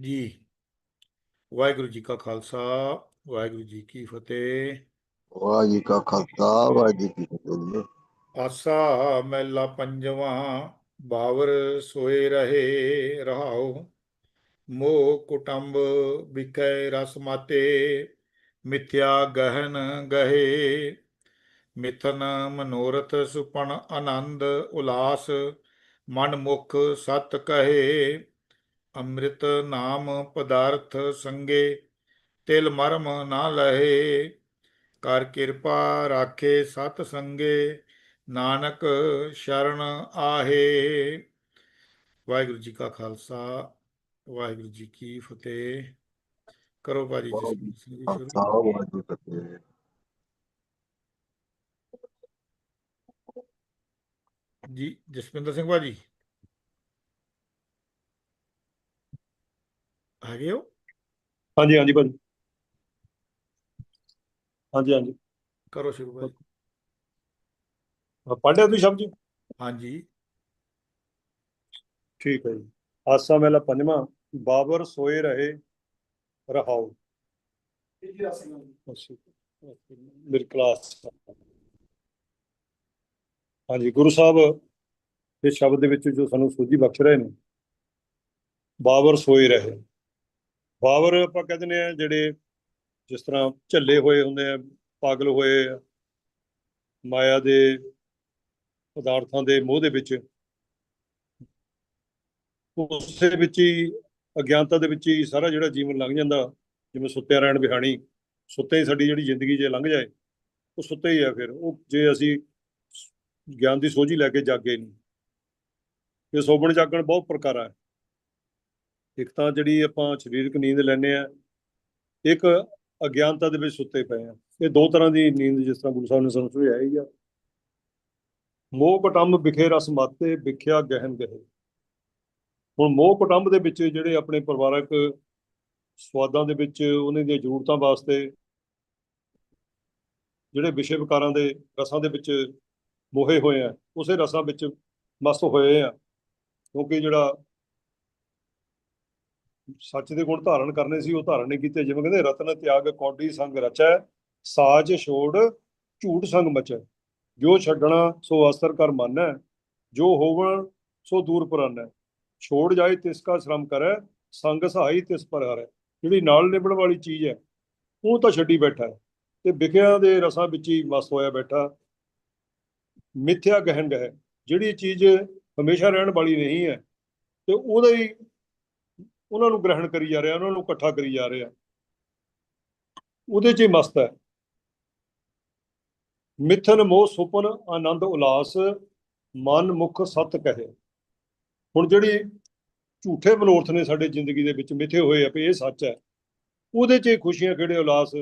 ਜੀ। ਵਾਹਿਗੁਰੂ ਜੀ ਕਾ ਖਾਲਸਾ ਵਾਹਿਗੁਰੂ ਜੀ ਕੀ ਫਤਿਹ। ਵਾਹਿ ਜੀ ਕਾ ਖਾਲਸਾ ਵਾਹਿ ਜੀ ਕੀ ਫਤਿਹ ਆਸਾ ਮਹਿਲਾ ਪੰਜਵਾਂ ਬਾਵਰ ਸੋਏ ਰਹੇ ਰਹਾਉ। ਮੋਹ ਕੁਟੰਬ ਵਿਖੈ ਰਸ ਮਾਤੇ ਮਿਥਿਆ ਗਹਿਨ ਗਹੇ। ਮਿਥਨ ਮਨੋਰਥ ਸੁਪਨ ਆਨੰਦ ਉਲਾਸ ਮਨ ਮੁਖ ਸਤ ਕਹੇ। ਅੰਮ੍ਰਿਤ ਨਾਮ ਪਦਾਰਥ ਸੰਗੇ ਤਿਲ ਮਰਮ ਨਾ ਲਹੇ ਕਰ ਕਿਰਪਾ ਰਾਖੇ ਸਤ ਸੰਗੇ ਨਾਨਕ ਸ਼ਰਨ ਆਹੇ। ਵਾਹਿਗੁਰੂ ਜੀ ਕਾ ਖਾਲਸਾ ਵਾਹਿਗੁਰੂ ਜੀ ਕੀ ਫਤਿਹ। ਕਰੋ ਸਿੰਘ ਜੀ ਸ਼ੁਰੂ ਜੀ ਕੀ ਫਤਿਹ। ਜੀ ਬਾਜੀ ਹੈਗੇ ਹੋ? ਹਾਂਜੀ ਹਾਂਜੀ ਭਾਜੀ। ਹਾਂਜੀ ਹਾਂਜੀ। ਕਰੋ ਸ਼ੁਰੂ ਬਾਜੀ ਪੜ੍ਹਿਆ ਤੁਸੀਂ ਸ਼ਬਦ ਜੀ? ਹਾਂਜੀ। ਠੀਕ ਹੈ ਜੀ। ਆਸਾ ਮਹਿਲਾ ਪੰਜਵਾਂ ਬਾਬਰ ਸੋਏ ਰਹੇ ਰਹਾਉ ਅੱਛਾ, ਮੇਰੀ ਕਲਾਸ। ਹਾਂਜੀ ਗੁਰੂ ਸਾਹਿਬ ਇਸ ਸ਼ਬਦ ਦੇ ਵਿੱਚ ਜੋ ਸਾਨੂੰ ਸੂਝੀ ਬਖਸ਼ ਰਹੇ ਨੇ ਬਾਬਰ ਸੋਏ ਰਹੇ। ਬਾਬਰ ਆਪਾਂ ਕਹਿੰਦੇ ਨੇ ਆ ਜਿਹੜੇ ਜਿਸ ਤਰ੍ਹਾਂ ਝੱਲੇ ਹੋਏ ਹੁੰਦੇ ਆ ਪਾਗਲ ਹੋਏ ਆ, ਮਾਇਆ ਦੇ ਪਦਾਰਥਾਂ ਦੇ ਮੋਹ ਦੇ ਵਿੱਚ ਉਸੇ ਵਿੱਚ ਹੀ ਅਗਿਆਨਤਾ ਦੇ ਵਿੱਚ ਹੀ ਸਾਰਾ ਜਿਹੜਾ ਜੀਵਨ ਲੰਘ ਜਾਂਦਾ ਜਿਵੇਂ ਸੁੱਤਿਆ ਰਹਿਣ ਬਿਹਾਣੀ ਸੁੱਤੇ ਹੀ ਸਾਡੀ ਜਿਹੜੀ ਜ਼ਿੰਦਗੀ ਜੇ ਲੰਘ ਜਾਏ ਉਹ ਸੁੱਤੇ ਹੀ ਆ ਫਿਰ ਉਹ ਜੇ ਅਸੀਂ ਗਿਆਨ ਦੀ ਸੋਝੀ ਲੈ ਕੇ ਜਾਗੇ ਨਹੀਂ। ਇਹ ਸੋਭਣ ਜਾਗਣ ਬਹੁਤ ਪ੍ਰਕਾਰ ਹੈ ਇੱਕ ਤਾਂ ਜਿਹੜੀ ਆਪਾਂ ਸਰੀਰਕ ਨੀਂਦ ਲੈਂਦੇ ਆ ਇੱਕ ਅਗਿਆਨਤਾ ਦੇ ਵਿੱਚ ਸੁੱਤੇ ਪਏ ਆ ਇਹ ਦੋ ਤਰ੍ਹਾਂ ਦੀ ਨੀਂਦ ਜਿਸ ਤਰ੍ਹਾਂ ਗੁਰੂ ਸਾਹਿਬ ਨੇ ਸਾਨੂੰ ਸਮਝਾਇਆ ਹੀ ਆ। ਮੋਹ ਕਟੰਬ ਵਿਖੇ ਰਸ ਮਾਤੇ, ਵਿਖਿਆ ਗਹਿਨ ਗਹਿ। ਹੁਣ ਮੋਹ ਕੁਟੰਬ ਦੇ ਵਿੱਚ ਜਿਹੜੇ ਆਪਣੇ ਪਰਿਵਾਰਕ ਸਵਾਦਾਂ ਦੇ ਵਿੱਚ ਉਹਨਾਂ ਦੀਆਂ ਜ਼ਰੂਰਤਾਂ ਵਾਸਤੇ ਜਿਹੜੇ ਵਿਸ਼ੇ ਵਿਕਾਰਾਂ ਦੇ ਰਸਾਂ ਦੇ ਵਿੱਚ ਮੋਹੇ ਹੋਏ ਆ, ਉਸੇ ਰਸਾਂ ਵਿੱਚ ਮਸਤ ਹੋਏ ਆ। ਕਿਉਂਕਿ ਜਿਹੜਾ ਸੱਚ ਦੇ ਗੁਣ ਧਾਰਨ ਕਰਨੇ ਸੀ, ਉਹ ਧਾਰਨ ਨਹੀਂ ਕੀਤੇ। ਜਿਵੇਂ ਕਹਿੰਦੇ, ਰਤਨ, ਤਿਆਗ, ਕੌਡੀ ਸੰਗ ਰਚੈ, ਸਾਜ ਛੋੜ, ਝੂਠ ਸੰਗ ਮਚੈ। ਜੋ ਛੱਡਣਾ, ਸੋ ਅਸਰ ਕਰ ਮੰਨੈ। ਜੋ ਹੋਵਣ, ਸੋ ਦੂਰ ਪਰਾਨੈ। ਛੋੜ ਜਾਏ, ਤਿਸ ਕਾ ਸ਼ਰਮ ਕਰੈ। ਸੰਗ ਸਹਾਈ, ਤਿਸ ਪਰ ਹਰੈ। ਜਿਹੜੀ ਨਾਲ ਨਿਭਣ ਵਾਲੀ ਚੀਜ਼ ਹੈ, ਉਹ ਤਾਂ ਛੱਡੀ ਬੈਠਾ ਹੈ। ਤੇ ਵਿਖਿਆ ਦੇ ਰਸਾਂ ਵਿੱਚ ਹੀ ਮਸ ਹੋਇਆ ਬੈਠਾ। ਮਿੱਥਿਆ ਗਹਿਨ ਗਹਿ। ਜਿਹੜੀ ਚੀਜ਼ ਹਮੇਸ਼ਾ ਰਹਿਣ ਵਾਲੀ ਨਹੀਂ ਹੈ, ਤੇ ਉਹਦਾ ਹੀ ਉਹਨਾਂ ਨੂੰ ਗ੍ਰਹਿਣ ਕਰੀ ਜਾ ਰਿਹਾ, ਉਹਨਾਂ ਨੂੰ ਇਕੱਠਾ ਕਰੀ ਜਾ ਰਿਹਾ। ਉਹਦੇ 'ਚ ਹੀ ਮਸਤ ਹੈ। ਮਿਥਨ ਮੋਹ ਸੁਪਨ ਆਨੰਦ ਉਲਾਸ, ਮਨ ਮੁਖ ਸਤ ਕਹੇ। ਹੁਣ ਜਿਹੜੀ ਝੂਠੇ ਮਨੋਰਥ ਨੇ ਸਾਡੇ ਜ਼ਿੰਦਗੀ ਦੇ ਵਿੱਚ ਮਿੱਥੇ ਹੋਏ ਆ ਵੀ ਇਹ ਸੱਚ ਹੈ। ਉਹਦੇ 'ਚ ਖੁਸ਼ੀਆਂ ਕਿਹੜੇ ਉਲਾਸ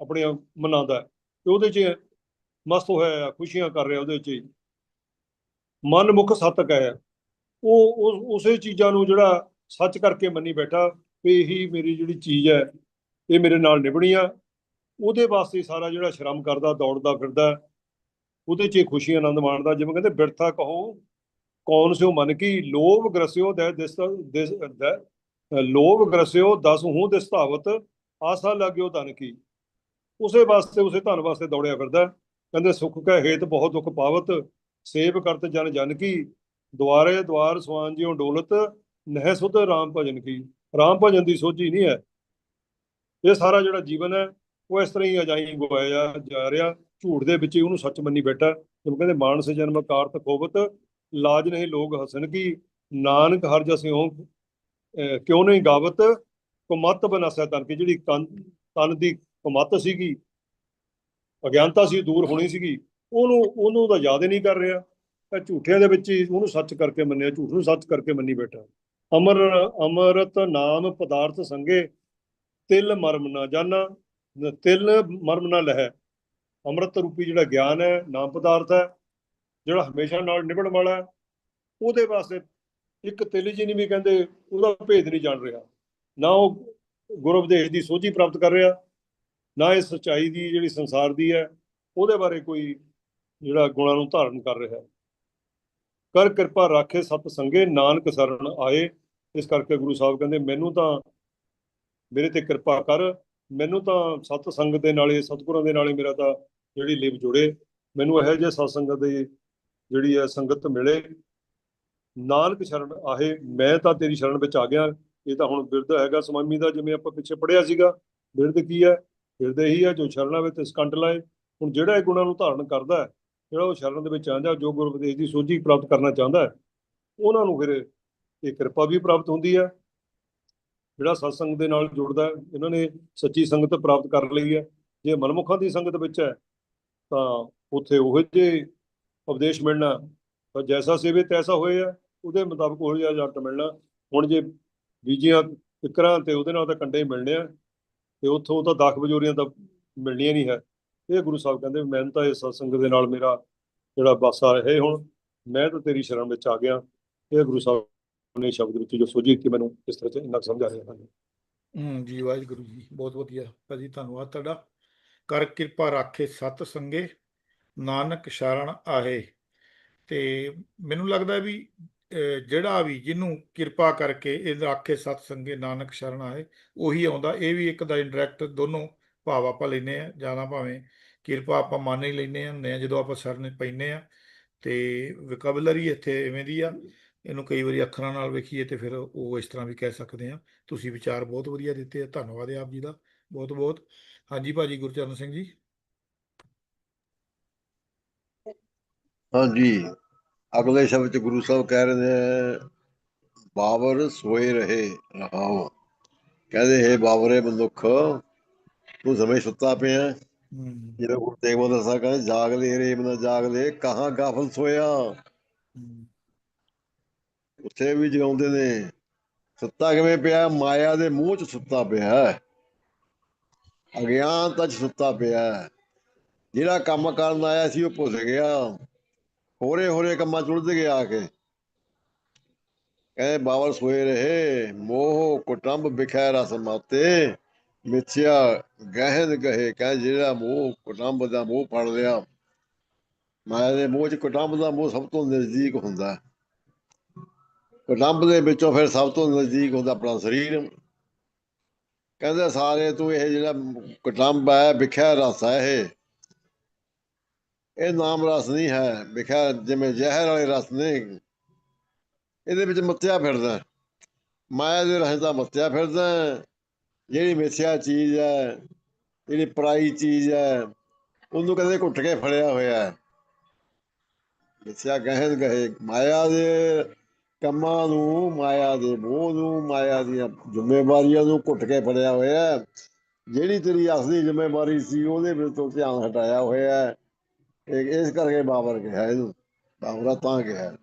ਆਪਣੇ ਮਨਾਉਂਦਾ ਤੇ ਉਹਦੇ 'ਚ ਮਸਤ ਹੋਇਆ ਆ ਖੁਸ਼ੀਆਂ ਕਰ ਰਿਹਾ ਉਹਦੇ 'ਚ ਹੀ। ਮਨ ਮੁਖ ਸਤ ਕਹੇ। ਉਹ ਉਹ- ਉਸੇ ਚੀਜ਼ਾਂ ਨੂੰ ਜਿਹੜਾ ਸੱਚ ਕਰਕੇ ਮੰਨੀ ਬੈਠਾ ਵੀ ਇਹੀ ਮੇਰੀ ਜਿਹੜੀ ਚੀਜ਼ ਹੈ, ਇਹ ਮੇਰੇ ਨਾਲ ਨਿਭਣੀ ਆ। ਉਹਦੇ ਵਾਸਤੇ ਸਾਰਾ ਜਿਹੜਾ ਸ਼ਰਮ ਕਰਦਾ, ਦੌੜਦਾ ਫਿਰਦਾ, ਉਹਦੇ 'ਚ ਖੁਸ਼ੀ ਆਨੰਦ ਮਾਣਦਾ, ਜਿਵੇਂ ਕਹਿੰਦੇ, ਬਿਰਥਾ ਕਹੋ, ਕੌਣ ਸਿਓ ਮਨ ਕੀ, ਲੋਭ ਗ੍ਰਸਿਓ ਦੇ ਦਿਸ ਦਿਸ ਲੋਭ ਗ੍ਰਸਿਓ ਦਸ ਹੂੰ ਦਿਸ ਧਾਵਤ, ਆਸਾ ਲੱਗਿਓ ਧਨ ਕੀ। ਉਸੇ ਵਾਸਤੇ, ਉਸੇ ਧਨ ਵਾਸਤੇ ਦੌੜਿਆ ਫਿਰਦਾ, ਕਹਿੰਦੇ, ਸੁਖ ਕੈ ਹੇਤ ਬਹੁਤ ਦੁੱਖ ਪਾਵਤ, ਸੇਵ ਕਰਤ ਜਨ ਜਨ ਕੀ ਦੁਆਰੇ ਦੁਆਰ ਸਵਾਨ ਜਿਉ ਡੋਲਤ, ਨਹਿ ਸੁਧ ਰਾਮ ਭਜਨ ਕੀ। ਰਾਮ ਭਜਨ ਦੀ ਸੋਝੀ ਨਹੀਂ ਹੈ। ਇਹ ਸਾਰਾ ਜਿਹੜਾ ਜੀਵਨ ਹੈ, ਉਹ ਇਸ ਤਰ੍ਹਾਂ ਹੀ ਅਜਾਈ ਗਵਾਇਆ ਜਾ ਰਿਹਾ। ਝੂਠ ਦੇ ਵਿੱਚ ਹੀ ਉਹਨੂੰ ਸੱਚ ਮੰਨੀ ਬੈਠਾ। ਜਿਵੇਂ ਕਹਿੰਦੇ, ਮਾਨਸ ਜਨਮ ਕਾਰਤ ਖੋਬਤ ਲਾਜ ਨਹੀਂ ਲੋਗ ਹਸਨ ਕੀ। ਨਾਨਕ ਹਰ ਜਸਿਓ ਕਿਉਂ ਨਹੀਂ ਗਾਵਤ? ਕੁਮਤ ਬਨਸੈ ਤਨ ਕੀ। ਜਿਹੜੀ ਤਨ ਤਨ ਦੀ ਕੁਮਤ ਸੀਗੀ, ਅਗਿਆਨਤਾ ਸੀ, ਦੂਰ ਹੋਣੀ ਸੀਗੀ, ਉਹਨੂੰ ਉਹਨੂੰ ਤਾਂ ਯਾਦ ਹੀ ਨਹੀਂ ਕਰ ਰਿਹਾ। ਤਾਂ ਝੂਠਿਆਂ ਦੇ ਵਿੱਚ ਹੀ ਉਹਨੂੰ ਸੱਚ ਕਰਕੇ ਮੰਨਿਆ, ਝੂਠ ਨੂੰ ਸੱਚ ਕਰਕੇ ਮੰਨੀ ਬੈਠਾ। ਅਮਰ, ਅਮਰਤ ਨਾਮ ਪਦਾਰਥ ਸੰਗੇ, ਤਿਲ ਮਰਮ ਨਾ ਜਾਣਾ ਤਿਲ ਮਰਮ ਨਾ ਲਹਿ। ਅੰਮ੍ਰਿਤ ਰੂਪੀ ਜਿਹੜਾ ਗਿਆਨ ਹੈ, ਨਾਮ ਪਦਾਰਥ ਹੈ, ਜਿਹੜਾ ਹਮੇਸ਼ਾ ਨਾਲ ਨਿਭਣ ਵਾਲਾ ਹੈ, ਉਹਦੇ ਵਾਸਤੇ ਇੱਕ ਤਿਲ ਜੀ ਨਹੀਂ ਵੀ ਕਹਿੰਦੇ, ਉਹਦਾ ਭੇਦ ਨਹੀਂ ਜਾਣ ਰਿਹਾ। ਨਾ ਉਹ ਗੁਰੂ ਉਪਦੇਸ਼ ਦੀ ਸੋਝੀ ਪ੍ਰਾਪਤ ਕਰ ਰਿਹਾ, ਨਾ ਇਹ ਸਚਾਈ ਦੀ ਜਿਹੜੀ ਸੰਸਾਰ ਦੀ ਹੈ, ਉਹਦੇ ਬਾਰੇ ਕੋਈ ਜਿਹੜਾ ਗੁਣਾਂ ਨੂੰ ਧਾਰਨ ਕਰ ਰਿਹਾ। ਕਰ ਕਿਰਪਾ ਰਾਖੇ ਸਤ ਸੰਗੇ, ਨਾਨਕ ਸਰਣ ਆਏ। ਇਸ ਕਰਕੇ ਗੁਰੂ ਸਾਹਿਬ ਕਹਿੰਦੇ, ਮੈਨੂੰ ਤਾਂ ਮੇਰੇ ਤੇ ਕਿਰਪਾ ਕਰ। ਮੈਨੂੰ ਤਾਂ ਸਤ ਸੰਗਤ ਦੇ ਨਾਲੇ, ਸਤਿਗੁਰਾਂ ਦੇ ਨਾਲੇ ਮੇਰਾ ਤਾਂ ਜਿਹੜੀ ਲਿਵ ਜੁੜੇ। ਮੈਨੂੰ ਇਹੋ ਜਿਹੇ ਸਤ ਸੰਗਤ ਦੀ ਜਿਹੜੀ ਹੈ ਸੰਗਤ ਮਿਲੇ। ਨਾਨਕ ਸ਼ਰਨ ਆਹੇ ਮੈਂ ਤਾਂ ਤੇਰੀ ਸ਼ਰਨ ਵਿੱਚ ਆ ਗਿਆ। ਇਹ ਤਾਂ ਹੁਣ ਬਿਰਧ ਹੈਗਾ ਸਵਾਮੀ ਦਾ, ਜਿਵੇਂ ਆਪਾਂ ਪਿੱਛੇ ਪੜਿਆ ਸੀਗਾ। ਬਿਰਧ ਕੀ ਹੈ? ਬਿਰਧ ਇਹੀ ਹੈ, ਜੋ ਸ਼ਰਨਾਂ ਵਿੱਚ ਸਕੰਟ ਲਾਏ। ਹੁਣ ਜਿਹੜਾ ਇਹ ਗੁਣਾਂ ਨੂੰ ਧਾਰਨ ਕਰਦਾ ਹੈ ਜਿਹੜਾ ਉਹ ਸ਼ਰਨ ਦੇ ਵਿੱਚ ਆਂਦਾ ਜੋ ਗੁਰੂ ਉਪਦੇਸ਼ ਦੀ ਸੋਝੀ ਪ੍ਰਾਪਤ ਕਰਨਾ ਚਾਹੁੰਦਾ ਹੈ, ਉਹਨਾਂ ਨੂੰ ਫਿਰ ਇਹ ਕਿਰਪਾ ਵੀ ਪ੍ਰਾਪਤ ਹੁੰਦੀ ਹੈ। ਜਿਹੜਾ ਸਤਸੰਗ ਦੇ ਨਾਲ ਜੁੜਦਾ ਇਹਨਾਂ ਨੇ ਸੱਚੀ ਸੰਗਤ ਪ੍ਰਾਪਤ ਕਰ ਲਈ ਹੈ। ਜੇ ਮਨਮੁਖਾਂ ਦੀ ਸੰਗਤ ਵਿੱਚ ਹੈ, ਤਾਂ ਉੱਥੇ ਉਹ ਜਿਹੇ ਉਪਦੇਸ਼ ਮਿਲਣਾ ਤਾਂ ਜੈਸਾ ਸੇਵੇ, ਤੈਸਾ ਹੋਏ ਆ, ਉਹਦੇ ਮੁਤਾਬਕ ਉਹ ਜਿਹਾ ਜੱਟ ਮਿਲਣਾ ਹੁਣ ਜੇ ਬੀਜੀਆਂ ਫਿਕਰਾਂ ਤੇ ਉਹਦੇ ਨਾਲ ਤਾਂ ਕੰਡੇ ਮਿਲਣੇ ਆ, ਤੇ ਉੱਥੋਂ ਤਾਂ ਦਾਖ ਬਜੋਰੀਆਂ ਤਾਂ ਮਿਲਣੀਆਂ ਨਹੀਂ ਹੈ। ਇਹ ਗੁਰੂ ਸਾਹਿਬ ਕਹਿੰਦੇ, ਮੈਂ ਤਾਂ ਇਸ ਸਤਸੰਗ ਦੇ ਨਾਲ ਮੇਰਾ ਜਿਹੜਾ ਬਾਸਾ ਹੈ ਹੁਣ, ਮੈਂ ਤਾਂ ਤੇਰੀ ਸ਼ਰਨ ਵਿੱਚ ਆ ਗਿਆ। ਇਹ ਗੁਰੂ ਸਾਹਿਬ ਨੇ ਸ਼ਬਦ ਵਿੱਚ ਜੋ ਸੋਝੀ ਦਿੱਤੀ, ਮੈਨੂੰ ਇਸ ਤਰ੍ਹਾਂ ਚ ਇੰਨਾ ਸਮਝਾ ਰਿਹਾ ਹਾਂ, ਜੀ, ਵਾਹਿਗੁਰੂ ਜੀ, ਬਹੁਤ ਵਧੀਆ। ਭਾਜੀ, ਧੰਨਵਾਦ ਤੁਹਾਡਾ। ਕਰ ਕਿਰਪਾ ਰਾਖੇ ਸਤ ਸੰਗੇ ਨਾਨਕ ਸ਼ਰਨ ਆਏ ਤੇ ਮੈਨੂੰ ਲੱਗਦਾ ਵੀ ਜਿਹੜਾ ਵੀ ਜਿਹਨੂੰ ਕਿਰਪਾ ਕਰਕੇ ਇਹ ਰਾਖੇ ਸਤ ਸੰਗੇ ਨਾਨਕ ਸ਼ਰਨ ਆਏ ਉਹੀ ਆਉਂਦਾ। ਇਹ ਵੀ ਇੱਕ ਦਾ ਇੰਡਾਇਰੈਕਟ ਦੋਨੋਂ ਭਾਵ ਆਪਾਂ ਲੈਨੇ ਆ ਜ਼ਿਆਦਾ ਭਾਵੇਂ ਕਿਰਪਾ ਆਪਾਂ ਮੰਨ ਹੀ ਲੈਨੇ ਹੁੰਦੇ ਆ ਜਦੋਂ ਆਪਾਂ ਸ਼ਰਨ ਪੈਨੇ ਆ ਤੇ ਵੋਕੈਬਲਰੀ ਇੱਥੇ ਐਵੇਂ ਦੀ ਆ। ਇਹਨੂੰ ਕਈ ਵਾਰੀ ਅੱਖਰਾਂ ਨਾਲ ਵੇਖੀਏ ਤੇ ਫਿਰ ਉਹ ਇਸ ਤਰ੍ਹਾਂ ਵੀ ਕਹਿ ਸਕਦੇ ਆ ਤੁਸੀਂ ਵਿਚਾਰ ਬਹੁਤ ਵਧੀਆ ਦਿੱਤੇ ਆ, ਧੰਨਵਾਦ ਹੈ ਆਪ ਜੀ ਦਾ, ਬਹੁਤ ਬਹੁਤ। ਹਾਂਜੀ ਭਾਜੀ, ਗੁਰਚਰਨ ਸਿੰਘ ਜੀ। ਹਾਂਜੀ, ਅਗਲੇ ਸ਼ਬਦ ਚ ਗੁਰੂ ਸਾਹਿਬ ਕਹਿ ਰਹੇ ਨੇ, ਬਾਬਰ ਸੋਏ ਰਹੇ ਰਹਾਓ ਕਹਿੰਦੇ, ਹੈ ਬਾਬਰੇ ਮਨੁੱਖ, ਤੂੰ ਸਮੇਂ ਸੁੱਤਾ ਪਿਆ ਜਿਹੜਾ ਗੁਰੂ ਤੇਗ ਬਹਾਦਰ ਸਾਹਿਬ ਕਹਿੰਦੇ ਜਾਗ ਲੈ ਰੇ ਮਨ ਜਾਗ ਲੈ ਕਹਾਂ ਗਾਫਲ ਸੋਇਆ? ਉੱਥੇ ਵੀ ਜਗਾਉਂਦੇ ਨੇ ਸੁੱਤਾ ਕਿਵੇਂ ਪਿਆ? ਮਾਇਆ ਦੇ ਮੂੰਹ ਚ ਸੁੱਤਾ ਪਿਆ। ਅਗਿਆਨਤਾ ਚ ਸੁੱਤਾ ਪਿਆ। ਜਿਹੜਾ ਕੰਮ ਕਰਨ ਆਇਆ ਸੀ ਉਹ ਭੁੱਲ ਗਿਆ। ਹੋਰੇ ਹੋਰੇ ਕੰਮਾਂ ਚ ਉਲਝ ਗਿਆ ਆ ਕੇ। ਕਹਿੰਦੇ ਬਾਵਰ ਸੋਏ ਰਹੇ ਮੋਹ ਕੁਟੰਬ ਵਿਖੈ ਰਸ ਮਾਤੇ। ਮਿੱਥਿਆ ਗਹਿਨ ਗਹੇ ਕਹਿੰਦੇ ਜਿਹੜਾ ਮੋਹ ਕੁਟੰਬ ਦਾ ਮੋਹ ਫੜ ਲਿਆ। ਮਾਇਆ ਦੇ ਮੋਹ ਚ ਕੁਟੰਬ ਦਾ ਮੋਹ ਸਭ ਤੋਂ ਨਜ਼ਦੀਕ ਹੁੰਦਾ। ਹੈ। ਕੁਟੰਬ ਦੇ ਵਿੱਚੋਂ ਫਿਰ ਸਭ ਤੋਂ ਨਜ਼ਦੀਕ ਹੁੰਦਾ ਆਪਣਾ ਸਰੀਰ। ਕਹਿੰਦੇ ਸਾਰੇ ਤੂੰ ਇਹ ਜਿਹੜਾ ਕੁਟੰਬ ਹੈ, ਵਿਖਿਆ ਰਸ ਹੈ ਇਹ। ਇਹ ਨਾਮ ਰਸ ਨਹੀਂ ਹੈ, ਵਿਖਿਆ ਜਿਵੇਂ ਜ਼ਹਿਰ ਵਾਲੇ ਰਸ ਨੇ ਇਹਦੇ ਵਿੱਚ ਮੱਤਿਆ ਫਿਰਦਾ। ਮਾਇਆ ਦੇ ਰਸ ਦਾ ਮੱਤਿਆ ਫਿਰਦਾ। ਜਿਹੜੀ ਮਿੱਥਿਆ ਚੀਜ਼ ਹੈ, ਜਿਹੜੀ ਪਰਾਈ ਚੀਜ਼ ਹੈ, ਉਹਨੂੰ ਕਹਿੰਦੇ ਘੁੱਟ ਕੇ ਫੜਿਆ ਹੋਇਆ ਹੈ। ਮਿੱਥਿਆ ਗਹਿਨ ਗਹੇ ਮਾਇਆ ਦੇ ਕੰਮਾਂ ਨੂੰ, ਮਾਇਆ ਦੇ ਮੋਹ ਨੂੰ, ਮਾਇਆ ਦੀਆਂ ਜ਼ਿੰਮੇਵਾਰੀਆਂ ਨੂੰ ਘੁੱਟ ਕੇ ਫੜਿਆ ਹੋਇਆ ਹੈ। ਜਿਹੜੀ ਤੇਰੀ ਅਸਲੀ ਜ਼ਿੰਮੇਵਾਰੀ ਸੀ, ਉਹਦੇ ਵਿੱਚ ਤੋਂ ਧਿਆਨ ਹਟਾਇਆ ਹੋਇਆ ਹੈ। ਇਸ ਕਰਕੇ ਬਾਬਰ ਕਿਹਾ ਇਹਨੂੰ, ਬਾਬਰਾ ਤਾਂ ਕਿਹਾ।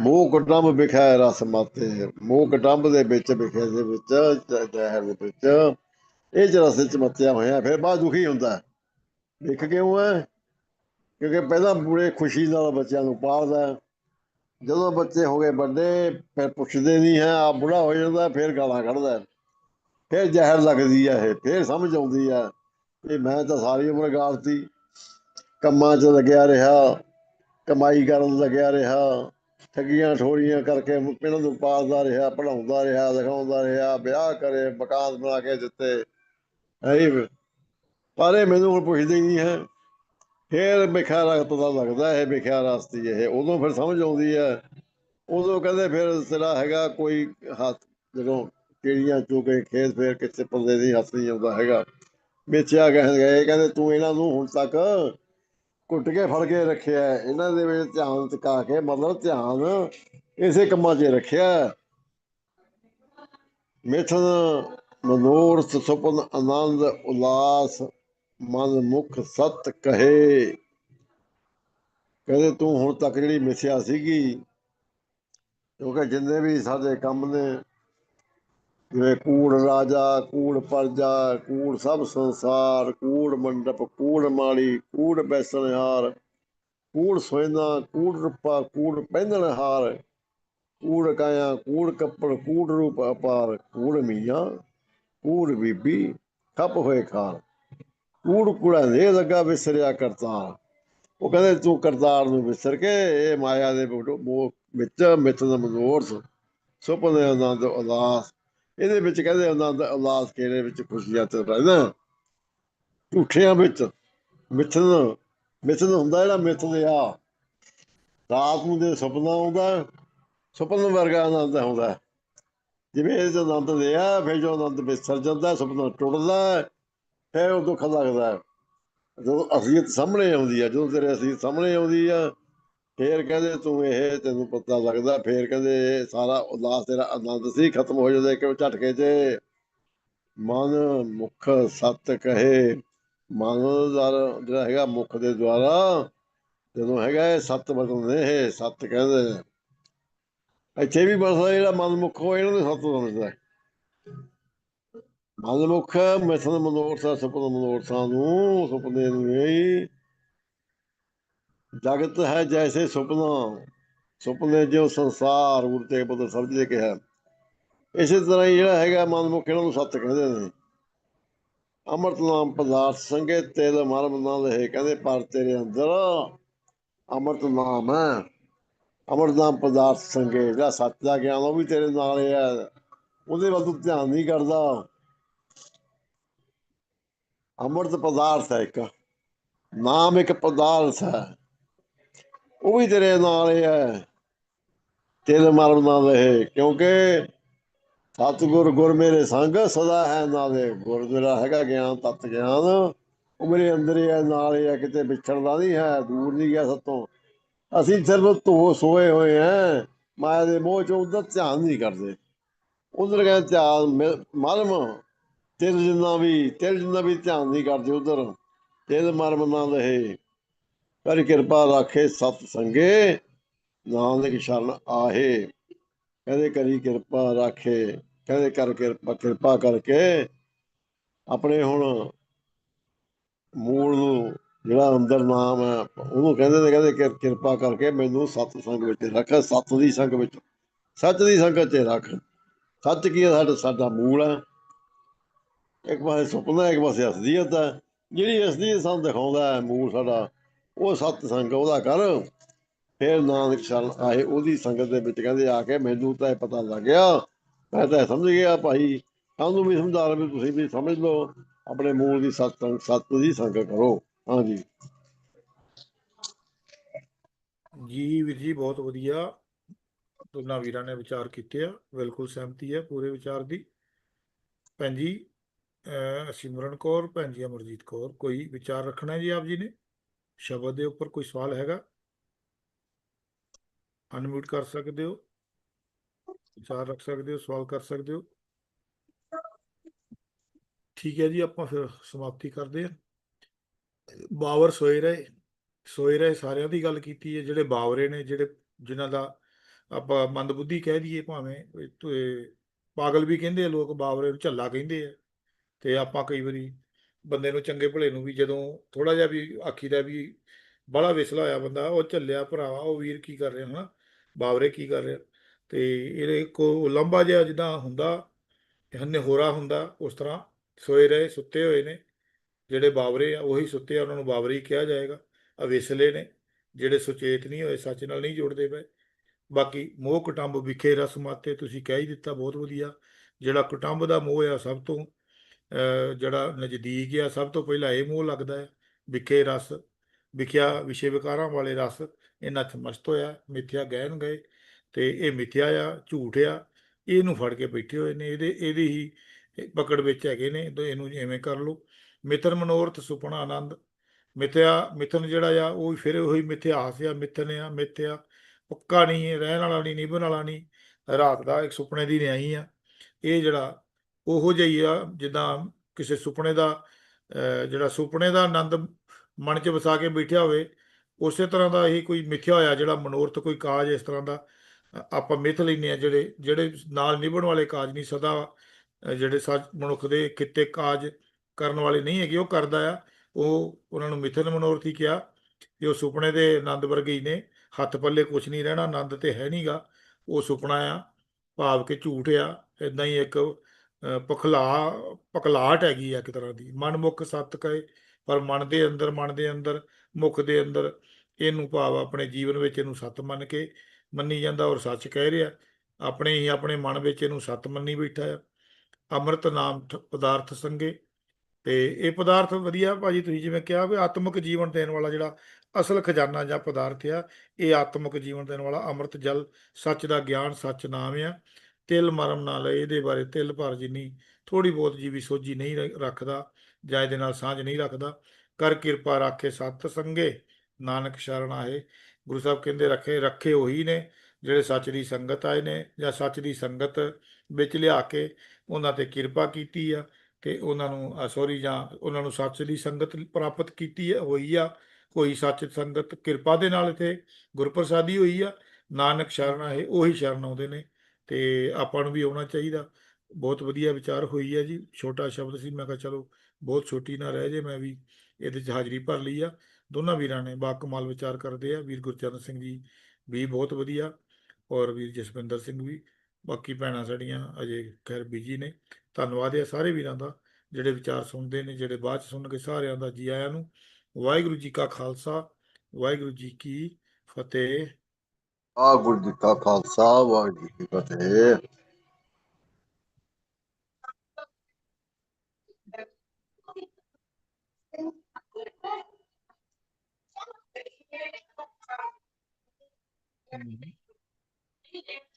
ਮੋਹ ਕਟੰਬ ਵਿਖਿਆ ਰਸ ਮਾਤੇ, ਮੋਹ ਕਟੰਬ ਦੇ ਵਿੱਚ ਵਿਖਿਆ ਦੇ ਵਿੱਚ ਜ਼ਹਿਰ ਦੇ ਵਿੱਚ। ਇਹ ਚ ਰਸ ਮੱਤਿਆ ਹੋਇਆ, ਫਿਰ ਬਾਅਦ ਦੁਖੀ ਹੁੰਦਾ ਹੈ। ਕਿਉਂ ਹੈ? ਕਿਉਂਕਿ ਪਹਿਲਾਂ ਬੁੜੇ ਖੁਸ਼ੀ ਨਾਲ ਬੱਚਿਆਂ ਨੂੰ ਪਾਲਦਾ ਜਦੋਂ ਬੱਚੇ ਹੋ ਗਏ ਵੱਡੇ, ਫਿਰ ਪੁੱਛਦੇ ਨਹੀਂ ਹੈ ਆ ਬੁੜਾ ਹੋ ਜਾਂਦਾ ਫਿਰ ਗਾਲਾਂ ਕੱਢਦਾ ਹੈ। ਫਿਰ ਜ਼ਹਿਰ ਲੱਗਦੀ ਹੈ ਇਹ, ਫਿਰ ਸਮਝ ਆਉਂਦੀ ਹੈ ਇਹ ਮੈਂ ਤਾਂ ਸਾਰੀ ਉਮਰ ਗਾਲਤੀ। ਕੰਮਾਂ 'ਚ ਲੱਗਿਆ ਰਿਹਾ, ਕਮਾਈ ਕਰਨ ਲੱਗਿਆ ਰਿਹਾ। ਠੱਗੀਆਂ ਠੋਰੀਆਂ ਕਰਕੇ ਇਹਨਾਂ ਨੂੰ ਪਾਲਦਾ ਰਿਹਾ ਪੜਾਉਂਦਾ ਰਿਹਾ, ਲਿਖਾਉਂਦਾ ਰਿਹਾ, ਵਿਆਹ ਕਰੇ, ਮਕਾਨ ਬਣਾ ਕੇ ਦਿੱਤੇ। ਹੈ ਪਰ ਇਹ ਮੈਨੂੰ ਹੁਣ ਪੁੱਛਦੇ ਨਹੀਂ ਹੈ। ਫਿਰ ਵਿਖਿਆ ਪਤਾ ਲੱਗਦਾ, ਇਹ ਵਿਖਿਆ ਰਸਤੀ ਇਹ। ਉਦੋਂ ਫਿਰ ਸਮਝ ਆਉਂਦੀ ਹੈ। ਉਦੋਂ ਕਹਿੰਦੇ ਫਿਰ ਤੇਰਾ ਹੈਗਾ, ਕੋਈ ਹੱਥ ਜਦੋਂ ਕਿਹੜੀਆਂ ਚੋਕੇ, ਖੇਤ ਫੇਰ ਕਿਸੇ ਬੰਦੇ ਦੀ ਹੱਥ ਨਹੀਂ ਆਉਂਦਾ ਹੈਗਾ। ਵੇਚਿਆ ਕਹਿ ਗਏ ਕਹਿੰਦੇ ਤੂੰ ਇਹਨਾਂ ਨੂੰ ਹੁਣ ਤੱਕ ਕੁੱਟ ਕੇ ਫੜ ਕੇ ਰੱਖਿਆ ਇਹਨਾਂ ਦੇ ਵਿੱਚ ਧਿਆਨ ਟਿਕਾ ਕੇ, ਮਤਲਬ ਧਿਆਨ ਇਸੇ ਕੰਮਾਂ 'ਚ ਰੱਖਿਆ ਮਿਥਨ ਮਨੋਰਥ ਸੁਪਨ ਆਨੰਦ, ਉਲਾਸ, ਮਨ ਮੁਖ, ਸਤ ਕਹੇ। ਕਹਿੰਦੇ ਤੂੰ ਹੁਣ ਤੱਕ ਜਿਹੜੀ ਮਿਥਿਆ ਸੀਗੀ, ਕਿਉਂਕਿ ਜਿੰਨੇ ਵੀ ਸਾਡੇ ਕੰਮ ਨੇ ਜਿਵੇਂ ਕੂੜ ਰਾਜਾ, ਕੂੜ ਪਰਜਾ, ਕੂੜ ਸਭ ਸੰਸਾਰ, ਕੂੜ ਮੰਡਪ, ਕੂੜ ਮਾਲੀ, ਕੂੜ ਬੈਸਣਹਾਰ, ਕੂੜ ਸੋਇਨਾ, ਕੂੜ ਰੂਪਾ, ਕੂੜ ਪਹਿਨਣ ਕੂੜ ਕਾਇਆ, ਕੂੜ ਕੱਪੜ, ਕੂੜ ਰੂਪ ਅਪਾਰ, ਕੂੜ ਮੀਆਂ, ਕੂੜ ਬੀਬੀ, ਖੱਪ ਹੋਏ ਖਾਰ। ਕੂੜ ਕੁੜਾ ਦੇ ਲੱਗਾ ਵਿਸਰਿਆ ਕਰਤਾਰ। ਉਹ ਕਹਿੰਦੇ, ਤੂੰ ਕਰਤਾਰ ਨੂੰ ਵਿਸਰ ਕੇ, ਇਹ ਮਾਇਆ ਦੇ ਮੋਹ ਵਿੱਚ ਮਿੱਥਨ ਮਨੋਰਥ ਸੁਪਨੇ ਆਨੰਦ ਉਲਾਸ ਇਹਦੇ ਵਿੱਚ ਕਹਿੰਦੇ ਆਨੰਦ ਉਲਾਸ ਕਿਹੜੇ ਵਿੱਚ ਖੁਸ਼ੀਆਂ ਤੇ ਰਹਿਣਾ। ਝੂਠਿਆਂ ਵਿੱਚ ਮਿੱਥਨ ਮਿੱਥਨ ਹੁੰਦਾ ਜਿਹੜਾ ਮਿੱਥ ਲਿਆ ਰਾਤ ਨੂੰ ਦੇ ਸੁਪਨਾ ਆਉਂਦਾ ਸੁਪਨ ਵਰਗਾ ਆਨੰਦ ਆਉਂਦਾ। ਜਿਵੇਂ ਇਹ ਆਨੰਦ ਲਿਆ ਫਿਰ ਜੋ ਆਨੰਦ ਵਿਸਰ ਜਾਂਦਾ ਸੁਪਨਾ ਟੁੱਟਦਾ ਹੈ, ਫਿਰ ਉਹ ਦੁੱਖ ਲੱਗਦਾ। ਜਦੋਂ ਅਸਲੀਅਤ ਸਾਹਮਣੇ ਆਉਂਦੀ ਆ ਜਦੋਂ ਤੇਰੇ ਅਸਲੀਅਤ ਸਾਹਮਣੇ ਆਉਂਦੀ ਆ ਫੇਰ ਕਹਿੰਦੇ ਤੂੰ ਇਹ ਤੈਨੂੰ ਪਤਾ ਲੱਗਦਾ, ਫੇਰ ਕਹਿੰਦੇ ਸਾਰਾ ਉਦਾਸ ਤੇਰਾ ਆਨੰਦ ਸੀ, ਖਤਮ ਹੋ ਜਾਂਦਾ ਇੱਕ ਝਟਕੇ 'ਚ। ਮਨ ਮੁਖ ਸਤ ਕਹੇ, ਮਨ ਦਾ ਜਿਹੜਾ ਹੈਗਾ ਮੁਖ ਦੇ ਦੁਆਰਾ ਜਦੋਂ ਹੈਗਾ ਇਹ ਸਤ ਬਦਲ ਨੇ ਇਹ ਸਤ ਕਹਿੰਦੇ ਇੱਥੇ ਵੀ ਬਸ ਜਿਹੜਾ ਮਨ ਮੁਖ ਹੋਏ, ਇਹਨਾਂ ਨੂੰ ਸਤ ਸਮਝਦਾ ਮਨ ਮੁਖ ਮਿਥਨ ਮਨੋਰਥਾ, ਸੁਪਨ ਮਨੋਰਥਾ ਨੂੰ ਸੁਪਨੇ ਨੂੰ ਨਹੀਂ ਜਗਤ ਹੈ ਜੈਸੇ ਸੁਪਨਾ, ਸੁਪਨੇ ਜੋ ਸੰਸਾਰ, ਗੁਰੂ ਤੇਗ ਬਹਾਦਰ ਕਿਹਾ। ਇਸੇ ਤਰ੍ਹਾਂ ਹੀ ਜਿਹੜਾ ਹੈਗਾ ਮਨਮੁਖ ਇਹਨਾਂ ਨੂੰ ਸੱਤ ਕਹਿੰਦੇ ਨੇ। ਅੰਮ੍ਰਿਤ ਨਾਮ ਪਦਾਰਥ ਸੰਗੇ, ਤੇਲ ਮਰਮ ਨਾ ਲਹੇ ਕਹਿੰਦੇ, ਪਰ ਤੇਰੇ ਅੰਦਰ ਅੰਮ੍ਰਿਤ ਨਾਮ ਹੈ। ਅੰਮ੍ਰਿਤ ਨਾਮ ਪਦਾਰਥ ਸੰਗੇ, ਜਿਹੜਾ ਸੱਚ ਦਾ ਗਿਆਨ, ਉਹ ਵੀ ਤੇਰੇ ਨਾਲ ਹੀ ਹੈ। ਉਹਦੇ ਵੱਲ ਤੂੰ ਧਿਆਨ ਨਹੀਂ ਕਰਦਾ। ਅੰਮ੍ਰਿਤ ਪਦਾਰਥ ਹੈ ਇੱਕ। ਨਾਮ ਇੱਕ ਪਦਾਰਥ ਹੈ। ਉਹ ਵੀ ਤੇਰੇ ਨਾਲ ਹੀ ਹੈ। ਤੇਰੇ ਮਰਮ ਨਾ ਰਹੇ ਕਿਉਂਕਿ ਸਤਿਗੁਰ ਗੁਰ ਮੇਰੇ ਸੰਗ, ਸਦਾ ਹੈ ਨਾਲੇ ਗੁਰ। ਜਿਹੜਾ ਹੈਗਾ ਗਿਆਨ, ਤਤ ਗਿਆਨ। ਉਹ ਮੇਰੇ ਅੰਦਰ ਹੀ ਹੈ, ਨਾਲ ਹੀ ਹੈ, ਕਿਤੇ ਵਿਛੜਦਾ ਨਹੀਂ ਹੈ, ਦੂਰ ਨਹੀਂ ਗਿਆ ਸਤੋਂ। ਅਸੀਂ ਸਿਰਫ ਧੋ ਸੋਏ ਹੋਏ ਹੈ। ਮਾਇਆ ਦੇ ਮੋਹ ਚ ਉਧਰ ਧਿਆਨ ਨਹੀਂ ਕਰਦੇ। ਉਧਰ ਕਹਿੰਦੇ ਧਿਆਨ ਮਿ- ਮਰਮ ਤਿਲ ਜਿੰਨਾ ਵੀ ਤਿਲ ਜਿੰਨਾ ਵੀ ਧਿਆਨ ਨਹੀਂ ਕਰਦੇ ਉਧਰ। ਤਿਲ ਮਰਮ ਨਾ ਲਹੇ ਕਰ ਕਿਰਪਾ ਰਾਖੇ ਸਤ ਸੰਗੇ, ਨਾਨਕ ਸ਼ਰਨ ਆਹੇ। ਕਹਿੰਦੇ ਕਰੀ ਕਿਰਪਾ ਰਾਖੇ, ਕਹਿੰਦੇ ਕਰ ਕਿਰਪਾ ਕਿਰਪਾ ਕਰਕੇ ਆਪਣੇ ਹੁਣ ਮੂਲ ਨੂੰ ਜਿਹੜਾ ਅੰਦਰ ਨਾਮ ਹੈ, ਉਹਨੂੰ ਕਹਿੰਦੇ ਨੇ, ਕਹਿੰਦੇ ਕਿ ਕਿਰਪਾ ਕਰਕੇ ਮੈਨੂੰ ਸਤ ਸੰਗ ਵਿੱਚ ਰੱਖ, ਸਤ ਦੀ ਸੰਗ ਵਿੱਚ, ਸੱਚ ਦੀ ਸੰਗਤ 'ਚ ਰੱਖ। ਸੱਚ ਕੀ ਹੈ? ਸਾਡਾ ਸਾਡਾ ਮੂਲ ਹੈ। ਇੱਕ ਪਾਸੇ ਸੁਪਨਾ, ਇੱਕ ਪਾਸੇ ਅਸਲੀਅਤ ਹੈ। ਜਿਹੜੀ ਅਸਲੀਅਤ ਸਾਨੂੰ ਦਿਖਾਉਂਦਾ ਹੈ, ਮੂਲ ਸਾਡਾ ਉਹ ਸਤ ਸੰਗ ਉਹਦਾ ਕਰ। ਫਿਰ ਨਾਨਕ ਸ਼ਰਨ ਆਏ, ਉਹਦੀ ਸੰਗਤ ਦੇ ਵਿੱਚ ਕਹਿੰਦੇ ਆ ਕੇ ਮੈਨੂੰ ਤਾਂ ਇਹ ਪਤਾ ਲੱਗ ਗਿਆ। ਮੈਂ ਤਾਂ ਸਮਝ ਗਿਆ ਭਾਈ, ਸਾਨੂੰ ਵੀ ਸਮਝਾ ਰਹੇ ਤੁਸੀਂ ਵੀ ਸਮਝ ਲਓ। ਆਪਣੇ ਮੂਲ ਦੀ ਸਤ ਸਤ ਦੀ ਸੰਗਤ ਕਰੋ। ਹਾਂਜੀ। ਜੀ ਵੀਰ ਜੀ, ਬਹੁਤ ਵਧੀਆ। ਦੋਨਾਂ ਵੀਰਾਂ ਨੇ ਵਿਚਾਰ ਕੀਤੇ ਆ। ਬਿਲਕੁਲ ਸਹਿਮਤੀ ਹੈ ਪੂਰੇ ਵਿਚਾਰ ਦੀ। ਭੈਣ ਜੀ ਸਿਮਰਨ ਕੌਰ, ਭੈਣ ਜੀ ਅਮਰਜੀਤ ਕੌਰ, ਕੋਈ ਵਿਚਾਰ ਰੱਖਣਾ ਜੀ ਆਪ ਜੀ ਨੇ? ਸ਼ਬਦ ਦੇ ਉੱਪਰ ਕੋਈ ਸਵਾਲ ਹੈਗਾ? ਅਨਮਿਊਟ ਕਰ ਸਕਦੇ ਹੋ? ਵਿਚਾਰ ਰੱਖ ਸਕਦੇ ਹੋ? ਸਵਾਲ ਕਰ ਸਕਦੇ ਹੋ? ਠੀਕ ਹੈ ਜੀ, ਆਪਾਂ ਫਿਰ ਸਮਾਪਤੀ ਕਰਦੇ ਹਾਂ। ਬਾਵਰ ਸੋਏ ਰਹੇ ਸੋਏ ਰਹੇ ਸਾਰਿਆਂ ਦੀ ਗੱਲ ਕੀਤੀ ਹੈ, ਜਿਹੜੇ ਬਾਵਰੇ ਨੇ, ਜਿਹੜੇ ਜਿਨ੍ਹਾਂ ਦਾ ਆਪਾਂ ਮੰਦਬੁੱਧੀ ਕਹਿ ਦਈਏ ਭਾਵੇਂ ਪਾਗਲ ਵੀ ਕਹਿੰਦੇ ਆ, ਲੋਕ ਬਾਵਰੇ ਨੂੰ ਝੱਲਾ ਕਹਿੰਦੇ ਆ। ਤੇ ਆਪਾਂ ਕਈ ਵਾਰੀ ਬੰਦੇ ਨੂੰ ਚੰਗੇ ਭਲੇ ਨੂੰ ਵੀ ਜਦੋਂ ਥੋੜਾ ਜਿਹਾ ਵੀ ਆਖੀਦਾ ਵੀ ਬੜਾ ਵਿਸਲਾ ਹੋਇਆ ਬੰਦਾ, ਉਹ ਝੱਲਿਆ ਭਰਾਵਾ, ਉਹ ਵੀਰ ਕੀ ਕਰ ਰਿਹਾ, ਹਨਾ? ਬਾਵਰੇ ਕੀ ਕਰ ਰਿਹਾ? ਤੇ ਇਹਦੇ ਕੋ ਲੰਬਾ ਜਿਹਾ ਜਿੱਦਾਂ ਹੁੰਦਾ ਹੰਨੇ ਹੋਰਾ ਹੁੰਦਾ, ਉਸ ਤਰ੍ਹਾਂ ਸੋਏ ਰਹੇ, ਸੁੱਤੇ ਹੋਏ ਨੇ। ਜਿਹੜੇ ਬਾਵਰੇ ਆ, ਉਹੀ ਸੁੱਤੇ ਆ, ਉਹਨਾਂ ਨੂੰ ਬਾਵਰੀ ਕਿਹਾ ਜਾਏਗਾ। ਅਵੇਸਲੇ ਨੇ, ਜਿਹੜੇ ਸੁਚੇਤ ਨਹੀਂ ਹੋਏ, ਸੱਚ ਨਾਲ ਨਹੀਂ ਜੁੜਦੇ ਪਏ। ਬਾਕੀ ਮੋਹ ਕੁਟੰਬ ਵਿਖੇ ਰਸਮਾਤੇ ਤੁਸੀਂ ਕਹਿ ਹੀ ਦਿੱਤਾ, ਬਹੁਤ ਵਧੀਆ। ਜਿਹੜਾ ਕੁਟੰਬ ਦਾ ਮੋਹ ਆ, ਸਭ ਤੋਂ ਜਿਹੜਾ ਨਜ਼ਦੀਕ ਆ, ਸਭ ਤੋਂ ਪਹਿਲਾਂ ਇਹ ਮੋਹ ਲੱਗਦਾ ਹੈ, ਵਿਖੇ ਰਸ, ਵਿਖਿਆ ਵਿਸ਼ੇ ਵਿਕਾਰਾਂ ਵਾਲੇ ਰਸ, ਇਹਨਾਂ 'ਚ ਮਸਤ ਹੋਇਆ, ਮਿੱਥਿਆ ਗਹਿਨ ਗਏ, ਤੇ ਇਹ ਮਿੱਥਿਆ ਆ, ਝੂਠ ਆ, ਇਹਨੂੰ ਫੜ ਕੇ ਬੈਠੇ ਹੋਏ ਨੇ, ਇਹਦੇ, ਇਹਦੀ ਹੀ ਇਹ ਪਕੜ ਵਿੱਚ ਹੈਗੇ ਨੇ, ਤੇ ਇਹਨੂੰ ਐਵੇਂ ਕਰ ਲਓ। ਮਿੱਤਰ ਮਨੋਰਥ ਸੁਪਨਾ ਆਨੰਦ, ਮਿਥਿਆ, ਮਿਥਨ ਜਿਹੜਾ ਆ, ਉਹ ਫਿਰ ਉਹੀ ਮਿਥਿਆਸ ਆ, ਮਿਥਨ ਆ ਮਿਥਿਆ ਪੱਕਾ ਨਹੀਂ, ਰਹਿਣ ਵਾਲਾ ਨਹੀਂ, ਨਿਭਣ ਵਾਲਾ ਨਹੀਂ, ਰਾਤ ਦਾ ਇੱਕ ਸੁਪਨੇ ਦੀ ਨਿਆਈ ਆ। ਇਹ ਜਿਹੜਾ ਉਹੋ ਜਿਹੀ ਆ, ਜਿੱਦਾਂ ਕਿਸੇ ਸੁਪਨੇ ਦਾ ਜਿਹੜਾ ਸੁਪਨੇ ਦਾ ਆਨੰਦ ਮਨ 'ਚ ਵਸਾ ਕੇ ਬੈਠਿਆ ਹੋਵੇ, ਉਸੇ ਤਰ੍ਹਾਂ ਦਾ ਇਹ ਕੋਈ ਮਿਥਿਆ ਹੋਇਆ ਜਿਹੜਾ ਮਨੋਰਥ ਕੋਈ ਕਾਜ ਇਸ ਤਰ੍ਹਾਂ ਦਾ ਆਪਾਂ ਮਿਥ ਲੈਂਦੇ ਆ ਜਿਹੜੇ ਜਿਹੜੇ ਨਾਲ ਨਿਭਣ ਵਾਲੇ ਕਾਜ ਨਹੀਂ, ਸਦਾ ਜਿਹੜੇ ਸੱਚ ਮਨੁੱਖ ਦੇ ਕਿਤੇ ਕਾਜ ਕਰਨ ਵਾਲੇ ਨਹੀਂ ਹੈਗੇ, ਉਹ ਕਰਦਾ ਆ। ਉਹ ਉਹਨਾਂ ਨੂੰ ਮਿਥਨ ਮਨੋਰਥ ਹੀ ਕਿਹਾ ਕਿ ਉਹ ਸੁਪਨੇ ਦੇ ਆਨੰਦ ਵਰਗੇ ਹੀ ਨੇ, ਹੱਥ ਪੱਲੇ ਕੁਝ ਨਹੀਂ ਰਹਿਣਾ, ਆਨੰਦ ਤੇ ਹੈ ਨਹੀਂਗਾ ਉਹ ਸੁਪਨਾ ਆ, ਭਾਵ ਕਿ ਝੂਠ ਆ ਇਦਾਂ ਹੀ ਇੱਕ ਪਖਲਾ ਪਕਲਾਟ ਹੈਗੀ ਆ ਇੱਕ ਤਰ੍ਹਾਂ ਦੀ। ਮਨ ਮੁਖ ਸੱਤ ਕਹੇ, ਪਰ ਮਨ ਦੇ ਅੰਦਰ, ਮਨ ਦੇ ਅੰਦਰ, ਮੁਖ ਦੇ ਅੰਦਰ ਇਹਨੂੰ ਭਾਵ ਆਪਣੇ ਜੀਵਨ ਵਿੱਚ ਇਹਨੂੰ ਸੱਤ ਮੰਨ ਕੇ ਮੰਨੀ ਜਾਂਦਾ ਔਰ ਸੱਚ ਕਹਿ ਰਿਹਾ। ਆਪਣੇ ਹੀ ਆਪਣੇ ਮਨ ਵਿੱਚ ਇਹਨੂੰ ਸੱਤ ਮੰਨੀ ਬੈਠਾ ਆ। ਅੰਮ੍ਰਿਤ ਨਾਮ ਠ- ਪਦਾਰਥ ਸੰਗੇ। ਤੇ ਇਹ ਪਦਾਰਥ ਵਧੀਆ ਭਾਜੀ ਤੁਸੀਂ ਜਿਵੇਂ ਕਿਹਾ ਵੀ ਆਤਮਿਕ ਜੀਵਨ ਦੇਣ ਵਾਲਾ ਜਿਹੜਾ ਅਸਲ ਖਜ਼ਾਨਾ ਜਾਂ ਪਦਾਰਥ ਆ, ਇਹ ਆਤਮਿਕ ਜੀਵਨ ਦੇਣ ਵਾਲਾ ਅੰਮ੍ਰਿਤ ਜਲ, ਸੱਚ ਦਾ ਗਿਆਨ, ਸੱਚ ਨਾਮ ਆ। ਤਿਲ ਮਰਮ ਨਾ ਲਏ, ਇਹਦੇ ਬਾਰੇ ਤਿਲ ਭਰ ਜਿੰਨੀ ਥੋੜੀ ਬਹੁਤ ਜੀ ਵੀ ਸੋਝੀ ਨਹੀਂ ਰ- ਰੱਖਦਾ ਜਾਂ ਇਹਦੇ ਨਾਲ ਸਾਂਝ ਨਹੀਂ ਰੱਖਦਾ, ਕਰ ਕਿਰਪਾ ਰੱਖੇ ਸਤ ਸੰਗੇ, ਨਾਨਕ ਸ਼ਰਨ ਆਏ। ਗੁਰੂ ਸਾਹਿਬ ਕਹਿੰਦੇ ਰੱਖੇ ਰੱਖੇ ਉਹੀ ਨੇ ਜਿਹੜੇ ਸੱਚ ਦੀ ਸੰਗਤ ਆਏ ਨੇ ਜਾਂ ਸੱਚ ਦੀ ਸੰਗਤ ਵਿੱਚ ਲਿਆ ਕੇ ਉਹਨਾਂ ਤੇ ਕਿਰਪਾ ਕੀਤੀ ਆ ਕਿ ਉਹਨਾਂ ਨੂੰ ਸੌਰੀ ਜਾਂ ਉਹਨਾਂ ਨੂੰ ਸੱਚ ਦੀ ਸੰਗਤ ਪ੍ਰਾਪਤ ਕੀਤੀ ਹੋਈ ਆ। ਕੋਈ ਸੱਚ ਸੰਗਤ ਕਿਰਪਾ ਦੇ ਨਾਲ ਇਥੇ ਗੁਰਪ੍ਰਸਾਦੀ ਹੋਈ ਆ, ਨਾਨਕ ਸ਼ਰਨ ਆਏ, ਉਹੀ ਸ਼ਰਨ ਆਉਂਦੇ ਨੇ। ਤੇ ਆਪਾਂ ਨੂੰ ਵੀ ਆਉਣਾ ਚਾਹੀਦਾ। ਬਹੁਤ ਵਧੀਆ ਵਿਚਾਰ ਹੋਈ ਹੈ ਜੀ। ਛੋਟਾ ਸ਼ਬਦ ਸੀ। ਮੈਂ ਕਿਹਾ ਚਲੋ ਬਹੁਤ ਛੋਟੀ ਨਾ ਰਹਿ ਜੇ, ਮੈਂ ਵੀ ਇਹਦੇ 'ਚ ਹਾਜ਼ਰੀ ਭਰ ਲਈ ਆ। ਦੋਨਾਂ ਵੀਰਾਂ ਨੇ ਬਾਕਮਾਲ ਵਿਚਾਰ ਕਰਦੇ ਆ। ਵੀਰ ਗੁਰਚਰਨ ਸਿੰਘ ਜੀ ਵੀ ਬਹੁਤ ਵਧੀਆ ਔਰ ਵੀਰ ਜਸਵਿੰਦਰ ਸਿੰਘ ਵੀ। ਬਾਕੀ ਭੈਣਾਂ ਸਾਡੀਆਂ ਅਜੇ ਖੈਰ ਬਿਜ਼ੀ ਨੇ। ਧੰਨਵਾਦ ਹੈ ਸਾਰੇ ਵੀਰਾਂ ਦਾ। ਜਿਹੜੇ ਵਿਚਾਰ ਸੁਣਦੇ ਨੇ, ਜਿਹੜੇ ਬਾਅਦ ਚ ਸੁਣ ਕੇ ਸਾਰਿਆਂ ਦਾ ਜੀ ਆਇਆਂ ਨੂੰ। ਵਾਹਿਗੁਰੂ ਜੀ ਕਾ ਖਾਲਸਾ, ਵਾਹਿਗੁਰੂ ਜੀ ਕੀ ਫਤਿਹ। agurdika kalsava gikate. Thank you.